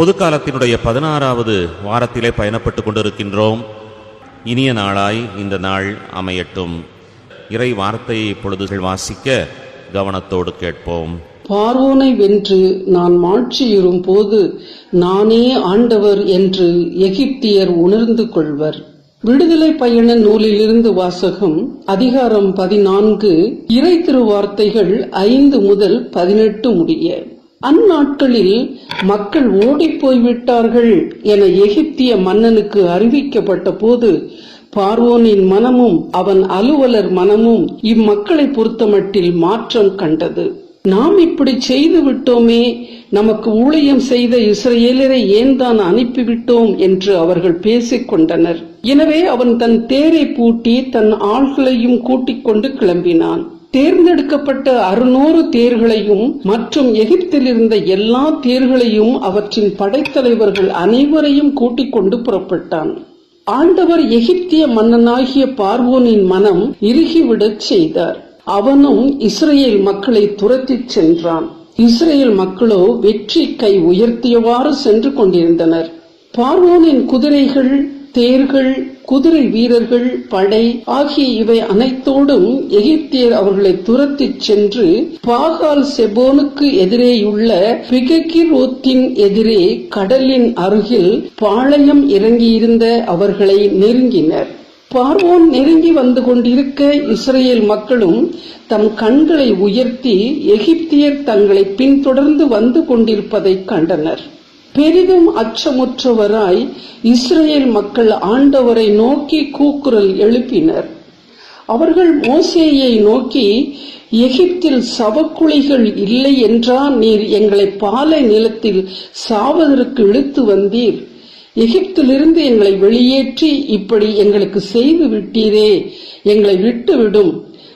பொதுக்காலத்தினுடைய பதினாறாவது வாரத்திலே பயணப்பட்டு கொண்டிருக்கின்றோம். இனிய நாளாய் இந்த நாள் அமையட்டும். இறை வார்த்தையை இப்பொழுது வாசிக்க கவனத்தோடு கேட்போம். பார்வோனை வென்று நான் மாட்சியுறும் போது நானே ஆண்டவர் என்று எகிப்தியர் உணர்ந்து கொள்வர். விடுதலை பயண நூலிலிருந்து வாசகம் அதிகாரம் பதினான்கு இறை திருவார்த்தைகள் ஐந்து முதல் பதினெட்டு முடிய. அந்நாட்களில் மக்கள் ஓடிப்போய்விட்டார்கள் என எகிப்திய மன்னனுக்கு அறிவிக்கப்பட்ட போது பார்வோனின் மனமும் அவன் அலுவலர் மனமும் இம்மக்களை பொறுத்தமட்டில் மாற்றம் கண்டது. நாம் இப்படி செய்து விட்டோமே நமக்கு ஊழியம் செய்த இஸ்ரேலரை ஏன் தான் அனுப்பிவிட்டோம் என்று அவர்கள் பேசிக் கொண்டனர் எனவே அவன் தன் தேரை பூட்டி தன் ஆள்களையும் கூட்டிக் கொண்டு கிளம்பினான். தேர்ந்தெடுக்கப்பட்ட அறுநூறு தேர்களையும் மற்றும் எகிப்தில் இருந்த எல்லா தேர்களையும் அவற்றின் படைத்தலைவர்கள் அனைவரையும் கூட்டிக் கொண்டு புறப்பட்டான். ஆண்டவர் எகிப்திய மன்னனாகிய பார்வோனின் மனம் இறுகிவிடச் செய்தார். அவனும் இஸ்ரேல் மக்களை துரத்திச் சென்றான். இஸ்ரேல் மக்களோ வெற்றி கை உயர்த்தியவாறு சென்று கொண்டிருந்தனர். பார்வோனின் குதிரைகள் தேர்கள் குதிரை வீரர்கள் படை ஆகிய இவை அனைத்தோடும் எகிப்தியர் அவர்களை துரத்திச் சென்று பாகால் செபோனுக்கு எதிரேயுள்ள பிககிரோத்தின் எதிரே கடலின் அருகில் பாளையம் இறங்கியிருந்த அவர்களை நெருங்கினர். பார்வோன் நெருங்கி வந்து கொண்டிருக்க இஸ்ரேல் மக்களும் தம் கண்களை உயர்த்தி எகிப்தியர் தங்களை பின்தொடர்ந்து வந்து கொண்டிருப்பதைக் கண்டனர். பெரிதும் அச்சமுற்றவராய் இஸ்ரேல் மக்கள் ஆண்டவரை நோக்கி கூக்குரல் எழுப்பினர். அவர்கள் மோசேயை நோக்கி எகிப்தில் சவக்குழிகள் இல்லை என்றா? நீர் எங்களை பாலை நிலத்தில் சாவதற்கு இழுத்து வந்தீர். எகிப்திலிருந்து எங்களை வெளியேற்றி இப்படி எங்களுக்கு செய்து விட்டீரே. எங்களை விட்டுவிடும்.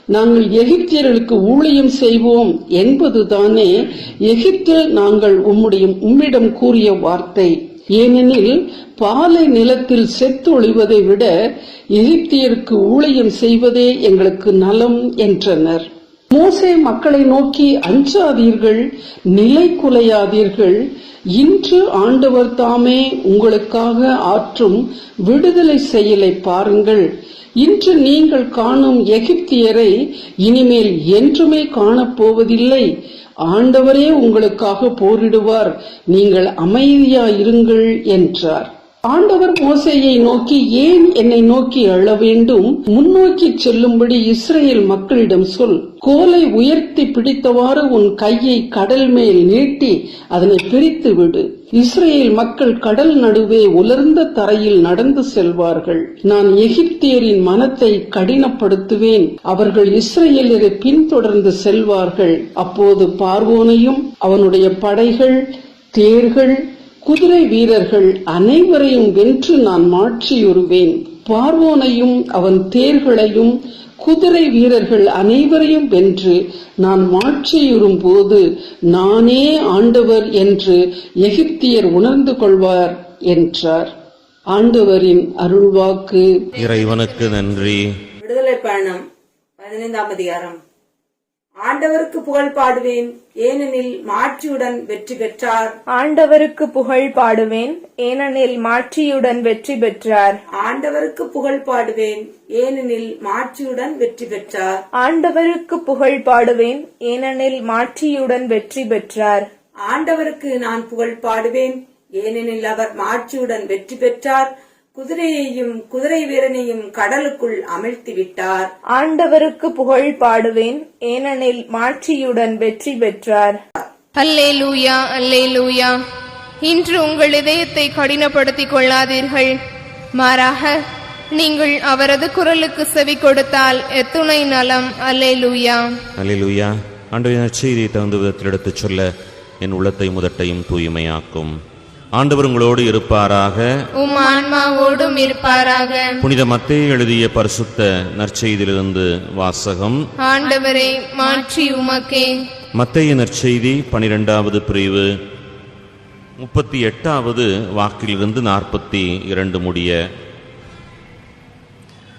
நாங்கள் எகிப்தியர்களுக்கு ஊழியம் செய்வோம் என்பதுதானே எகிப்தில் நாங்கள் உம்முடைய உம்மிடம் கூறிய வார்த்தை. ஏனெனில் பாலை நிலத்தில் செத்து ஒழிவதை விட எகிப்தியருக்கு ஊழியம் செய்வதே எங்களுக்கு நலம் என்றனர். மோசே மக்களை நோக்கி அஞ்சாதீர்கள் நிலை குலையாதீர்கள். இன்று ஆண்டவர் தாமே உங்களுக்காக ஆற்றும் விடுதலை செயலை பாருங்கள். இன்று நீங்கள் காணும் எகிப்தியரை இனிமேல் என்றுமே காணப்போவதில்லை. ஆண்டவரே உங்களுக்காக போரிடுவார். நீங்கள் அமைதியாயிருங்கள் என்றார். ஆண்டவர் மோசையை நோக்கி ஏன் என்னை நோக்கி அழ வேண்டும்? முன்னோக்கி செல்லும்படி இஸ்ரேல் மக்களிடம் சொல். கோலை உயர்த்தி பிடித்தவாறு உன் கையை கடல் மேல் நீட்டி அதனை பிரித்து விடு. இஸ்ரேல் மக்கள் கடல் நடுவே உலர்ந்த தரையில் நடந்து செல்வார்கள். நான் எகிப்தியரின் மனத்தை கடினப்படுத்துவேன். அவர்கள் இஸ்ரேலரை பின்தொடர்ந்து செல்வார்கள். அப்போது பார்வோனையும் அவனுடைய படைகள் தேர்கள் குதிரை வீரர்கள் அனைவரையும் வென்று நான் மாற்றியுறுவேன். பார்வோனையும் அவன் தேர்களையும் குதிரை வீரர்கள் அனைவரையும் வென்று நான் மாற்றியுறும் போது நானே ஆண்டவர் என்று எகிப்தியர் உணர்ந்து கொள்வார் என்றார். ஆண்டவரின் அருள்வாக்கு. இறைவனுக்கு நன்றி. விடுதலை பயணம் பதினைந்தாம் அதிகாரம். ஆண்டவருக்கு புகழ் பாடுவேன் ஏனெனில் மாட்சியுடன் வெற்றி பெற்றார். ஆண்டவருக்கு புகழ் பாடுவேன் ஏனெனில் மாட்சியுடன் வெற்றி பெற்றார். ஆண்டவருக்கு புகழ் பாடுவேன் ஏனெனில் மாட்சியுடன் வெற்றி பெற்றார். ஆண்டவருக்கு புகழ் பாடுவேன் ஏனெனில் மாட்சியுடன் வெற்றி பெற்றார். ஆண்டவருக்கு நான் புகழ் பாடுவேன் ஏனெனில் அவர் மாட்சியுடன் வெற்றி பெற்றார். குதிரையையும் குதிரை வீரனையும் கடலுக்குள் அமிழ்த்தி விட்டார் ஆண்டவருக்கு புகழ் பாடுவேன் ஏனெனில் மாட்சியுடன் வெற்றி பெற்றார். அல்லேலூயா அல்லேலூயா. இன்று உங்கள் இதயத்தை கடினப்படுத்திக் கொள்ளாதீர்கள். மாறாக நீங்கள் அவரது குரலுக்கு செவி கொடுத்தால் எத்துணை நலம். அல்லேலூயா. அல்லேலூயா. ஆண்டவரின் நற்செய்தியை தகுந்த விதத்தில் எடுத்துச் சொல்ல என் உள்ளத்தை முதட்டையும் தூய்மையாக்கும். ஆண்டவர் உங்களோடு இருப்பாராக. உம் ஆன்மாவோடும் இருப்பாராக. புனித மத்தேயு எழுதிய பரிசுத்த நற்செய்தியிலிருந்து வாசகம். ஆண்டவரே மாற்றி உமக்கே. மத்தேய நற்செய்தி பனிரெண்டாவது பிரிவு. முப்பத்தி எட்டாவது வாக்கிலிருந்து நாற்பத்தி இரண்டு முடிய.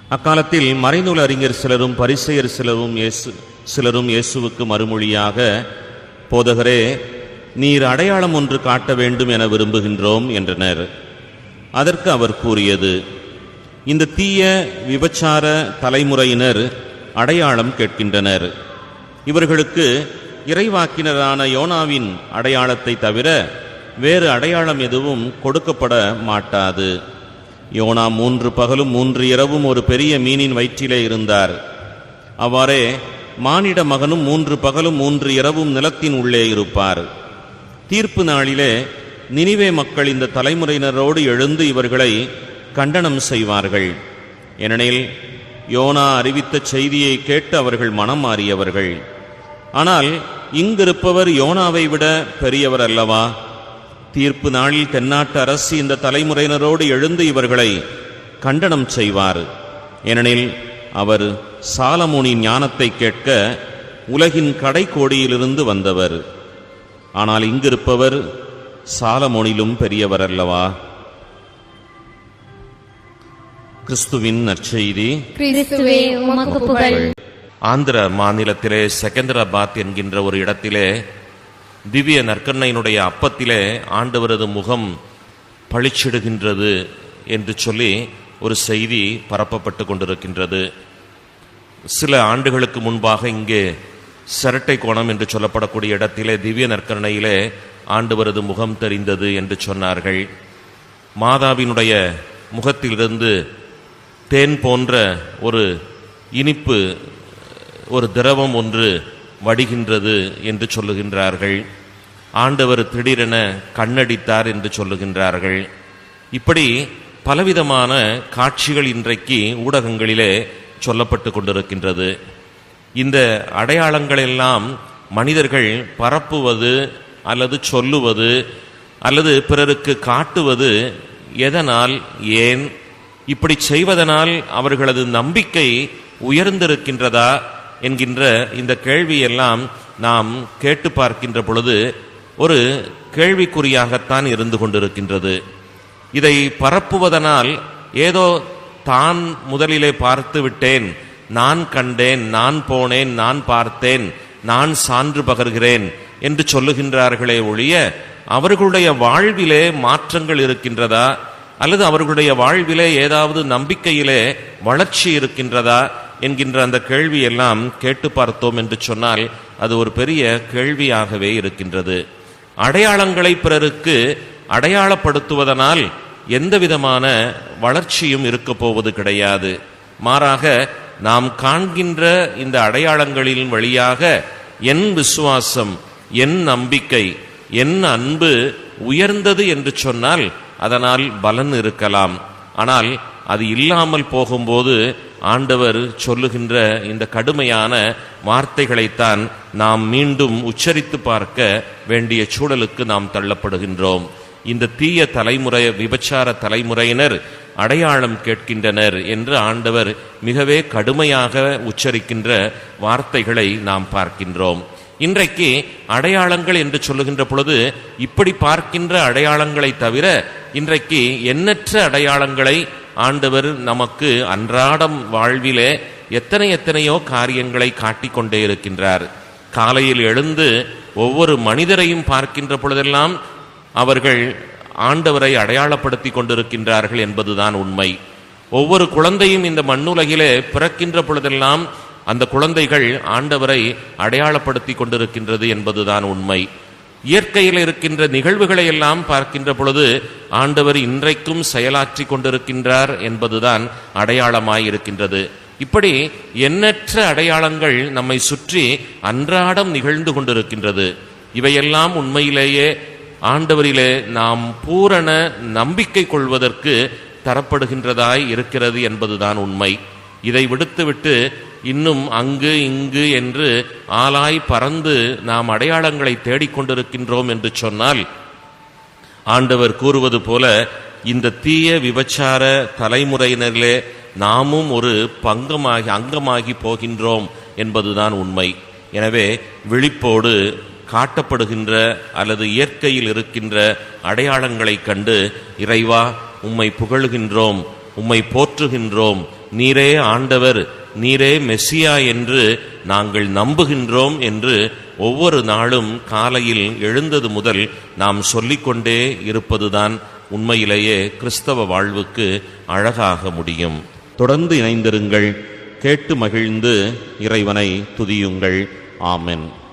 அக்காலத்தில் மறைநூல் அறிஞர் சிலரும் பரிசெயர் சிலரும் இயேசு சிலரும் இயேசுவுக்கு மறுமொழியாக போதகரே நீர் அடையாளம் ஒன்று காட்ட வேண்டும் என விரும்புகின்றோம் என்றனர். அதற்கு அவர் கூறியது இந்த தீய விபச்சார தலைமுறையினர் அடையாளம் கேட்கின்றனர். இவர்களுக்கு இறைவாக்கினரான யோனாவின் அடையாளத்தை தவிர வேறு அடையாளம் எதுவும் கொடுக்கப்பட மாட்டாது. யோனா மூன்று பகலும் மூன்று இரவும் ஒரு பெரிய மீனின் வயிற்றிலே இருந்தார். அவ்வாறே மானிட மகனும் மூன்று பகலும் மூன்று இரவும் நிலத்தின் உள்ளே இருப்பார். தீர்ப்பு நாளிலே நினிவே மக்கள் இந்த தலைமுறையினரோடு எழுந்து இவர்களை கண்டனம் செய்வார்கள். ஏனெனில் யோனா அறிவித்த செய்தியை கேட்டு அவர்கள் மனம் மாறியவர்கள். ஆனால் இங்கிருப்பவர் யோனாவை விட பெரியவர் அல்லவா? தீர்ப்பு நாளில் தென்னாட்டு அரசு இந்த தலைமுறையினரோடு எழுந்து இவர்களை கண்டனம் செய்வார். ஏனெனில் அவர் சாலமோனின் ஞானத்தை கேட்க உலகின் கடைக்கோடியிலிருந்து வந்தவர். ஆனால் இங்கிருப்பவர் சாலமோனிலும் பெரியவர் அல்லவா? கிறிஸ்துவின் நற்செய்தி. ஆந்திர மாநிலத்திலே செகந்தராபாத் என்கின்ற ஒரு இடத்திலே திவ்ய நற்கண்ணையினுடைய அப்பத்திலே ஆண்டவரது முகம் பளிச்சிடுகின்றது என்று சொல்லி ஒரு செய்தி பரப்பப்பட்டு கொண்டிருக்கின்றது. சில ஆண்டுகளுக்கு முன்பாக இங்கே சிரட்டை கோணம் என்று சொல்லப்படக்கூடிய இடத்திலே திவ்ய நற்கரணையிலே ஆண்டவரது முகம் தெரிந்தது என்று சொன்னார்கள். மாதாவினுடைய முகத்திலிருந்து தேன் போன்ற ஒரு இனிப்பு ஒரு திரவம் ஒன்று வடிகின்றது என்று சொல்லுகின்றார்கள். ஆண்டவர் திடீரென கண்ணடித்தார் என்று சொல்லுகின்றார்கள். இப்படி பலவிதமான காட்சிகள் இன்றைக்கு ஊடகங்களிலே சொல்லப்பட்டு கொண்டிருக்கின்றது. இந்த அடையாளங்களெல்லாம் மனிதர்கள் பரப்புவது அல்லது சொல்லுவது அல்லது பிறருக்கு காட்டுவது எதனால் ஏன்? இப்படி செய்வதனால் அவர்களது நம்பிக்கை உயர்ந்திருக்கின்றதா என்கின்ற இந்த கேள்வியெல்லாம் நாம் கேட்டு பார்க்கின்ற பொழுது ஒரு கேள்விக்குறியாகத்தான் இருந்து கொண்டிருக்கின்றது. இதை பரப்புவதனால் ஏதோ தான் முதலிலே பார்த்து விட்டேன். நான் கண்டேன் நான் போனேன் நான் பார்த்தேன் நான் சான்று பகர்கிறேன் என்று சொல்லுகின்றார்களே ஒழிய அவர்களுடைய வாழ்விலே மாற்றங்கள் இருக்கின்றதா? அல்லது அவர்களுடைய வாழ்விலே ஏதாவது நம்பிக்கையிலே வளர்ச்சி இருக்கின்றதா? என்கின்ற அந்த கேள்வி எல்லாம் கேட்டு பார்த்தோம் என்று சொன்னால் அது ஒரு பெரிய கேள்வியாகவே இருக்கின்றது. அடையாளங்களை பிறருக்கு அடையாளப்படுத்துவதனால் எந்த விதமான வளர்ச்சியும் இருக்க போவது கிடையாது. மாறாக நாம் காண்கின்ற இந்த அடையாளங்களின் வழியாக என் விசுவாசம் என் நம்பிக்கை என் அன்பு உயர்ந்தது என்று சொன்னால் அதனால் பலன் இருக்கலாம். ஆனால் அது இல்லாமல் போகும்போது ஆண்டவர் சொல்லுகின்ற இந்த கடுமையான வார்த்தைகளைத்தான் நாம் மீண்டும் உச்சரித்து பார்க்க வேண்டிய சூழலுக்கு நாம் தள்ளப்படுகின்றோம். இந்த தீய தலைமுறை விபச்சார தலைமுறையினர் அடையாளம் கேட்கின்றனர் என்று ஆண்டவர் மிகவே கடுமையாக உச்சரிக்கின்ற வார்த்தைகளை நாம் பார்க்கின்றோம். இன்றைக்கு அடையாளங்கள் என்று சொல்லுகின்ற பொழுது இப்படி பார்க்கின்ற அடையாளங்களை தவிர இன்றைக்கு எண்ணற்ற அடையாளங்களை ஆண்டவர் நமக்கு அன்றாடம் வாழ்விலே எத்தனை எத்தனையோ காரியங்களை காட்டிக்கொண்டே இருக்கின்றார். காலையில் எழுந்து ஒவ்வொரு மனிதரையும் பார்க்கின்ற பொழுதெல்லாம் அவர்கள் ஆண்டவரை அடையாளப்படுத்தி கொண்டிருக்கின்றார்கள் என்பதுதான் உண்மை. ஒவ்வொரு குழந்தையும் இந்த மண்ணுலகிலே பிறக்கின்ற பொழுதெல்லாம் அந்த குழந்தைகள் ஆண்டவரை அடையாளப்படுத்தி கொண்டிருக்கின்றது என்பதுதான் உண்மை. இயற்கையில் இருக்கின்ற நிகழ்வுகளை எல்லாம் பார்க்கின்ற பொழுது ஆண்டவர் இன்றைக்கும் செயலாற்றி கொண்டிருக்கின்றார் என்பதுதான் அடையாளமாய் இருக்கின்றது இப்படி எண்ணற்ற அடையாளங்கள் நம்மை சுற்றி அன்றாடம் நிகழ்ந்து கொண்டிருக்கின்றது. இவையெல்லாம் உண்மையிலேயே ஆண்டவரிலே நாம் பூரண நம்பிக்கை கொள்வதற்கு தரப்படுகின்றதாய் இருக்கிறது என்பதுதான் உண்மை. இதை விடுத்துவிட்டு இன்னும் அங்கு இங்கு என்று ஆளாய் பறந்து நாம் அடையாளங்களை தேடிக்கொண்டிருக்கின்றோம் என்று சொன்னால் ஆண்டவர் கூறுவது போல இந்த தீய விபச்சார தலைமுறையினரிலே நாமும் ஒரு பங்கமாகி அங்கமாகி போகின்றோம் என்பதுதான் உண்மை. எனவே விழிப்போடு காட்டப்படுகின்ற அல்லது இயற்கையில் இருக்கின்ற அடையாளங்களைக் கண்டு இறைவா உம்மை புகழுகின்றோம் உம்மை போற்றுகின்றோம் நீரே ஆண்டவர் நீரே மெஸ்ஸியா என்று நாங்கள் நம்புகின்றோம் என்று ஒவ்வொரு நாளும் காலையில் எழுந்தது முதல் நாம் சொல்லிக்கொண்டே இருப்பதுதான் உண்மையிலேயே கிறிஸ்தவ வாழ்வுக்கு அழகாக முடியும். தொடர்ந்து இணைந்திருங்கள். கேட்டு மகிழ்ந்து இறைவனை துதியுங்கள். ஆமென்.